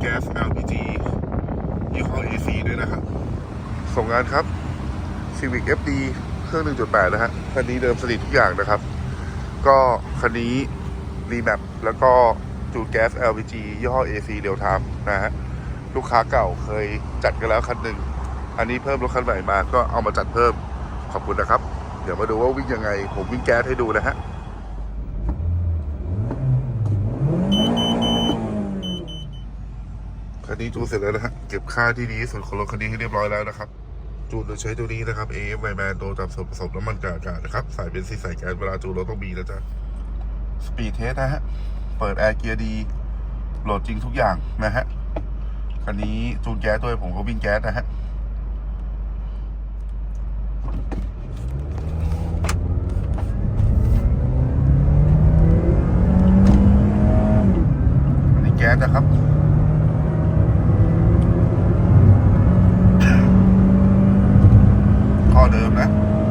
แก๊ส LPG ยี่ห้อ AC ด้วยนะครับ ส่งงานครับ Civic FD เครื่อง 1.8 นะฮะ คันนี้เดิมสนิททุกอย่างนะครับ ก็คันนี้รีแมปแล้วก็จูนแก๊ส LPG ยี่ห้อ AC เรียวไทม์นะฮะ ลูกค้าเก่าเคยจัดกันแล้วคันหนึ่ง อันนี้เพิ่มรถคันใหม่มาก็เอามาจัดเพิ่มขอบคุณนะครับ เดี๋ยวมาดูว่าวิ่งยังไง ผมวิ่งแก๊สให้ดูนะฮะ คันนี้จูนเสร็จแล้วนะฮะเก็บค่าที่ดีที่สุดของรถคันนี้ให้เรียบร้อยแล้วนะครับ จูนโดยใช้ตัวนี้นะครับ AF y m a n ตัวจับส่วนผสมน้ำมันกับอากาศนะครับใส่เป็นสีใส่แก๊สเวลาจูนรถต้องมีนะจ๊ะสปีดเทสนะฮะ เปิดแอร์เกียร์ดีโหลดจริงทุกอย่างนะฮะ คันนี้จูนแก๊สด้วยผมก็วิ่งแก๊สนะฮะนนี้แก๊สนะครับ 来。